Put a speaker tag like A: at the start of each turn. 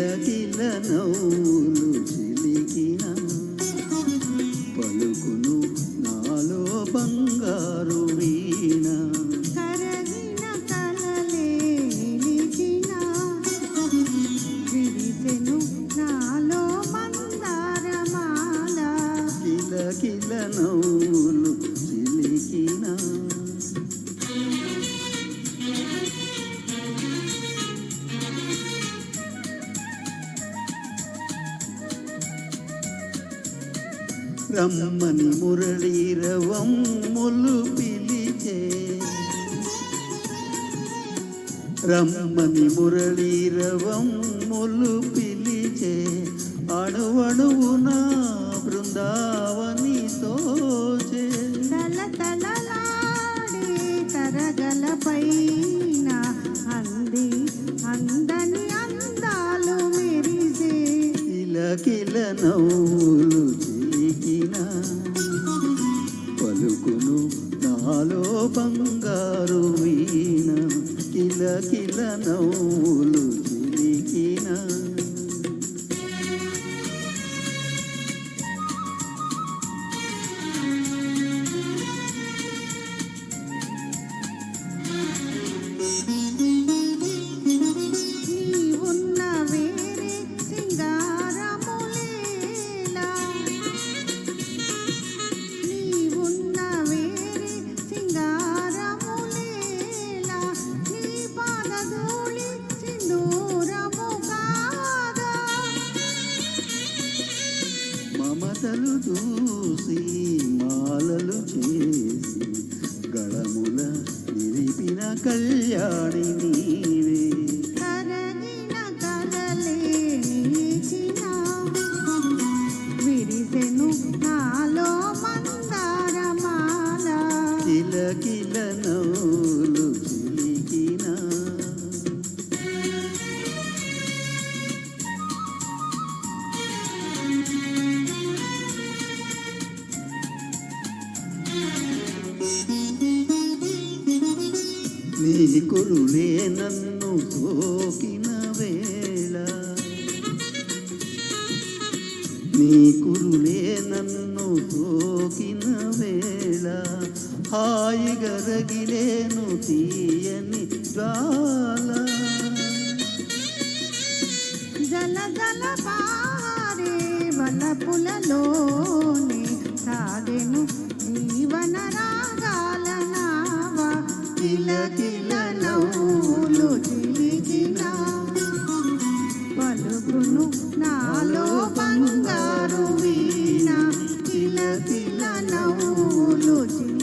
A: కిల నవ్వులు చిలికిన పలుకును నాలో బంగారు వీణ.
B: కరగిన కలలే నిలిచిన విరిసెను నాలో మందారమాల.
A: కిల కిల రమ్మని మురళీరవమ్ములు పిలిచే రమ్మని మురళీరవమ్ములు పిలిచే అణువణువున బృందావని తోచే
B: తల తలలాడే తరగల పైన అంది అందని
A: బంగారు వీణ కిల కిల నవ్వులు చిలికినా. మమతలు దూసి మాలలు చేసి గళముల నిలిపిన కళ్యాణిని నీ కురులే నన్ను సోకిన వేళ. నీ కురులే నన్ను సోకిన వేళ. హాయిగా రగిలేను తీయని జ్వాల.
B: జల జల పారే వలపులలోనే సాగెను జీవన రాగాల గిల
A: గిల నవ్వులు చిలికిన పలుకును నాలో బంగారు వీణ. గిల గిల నవ్వులు చిలి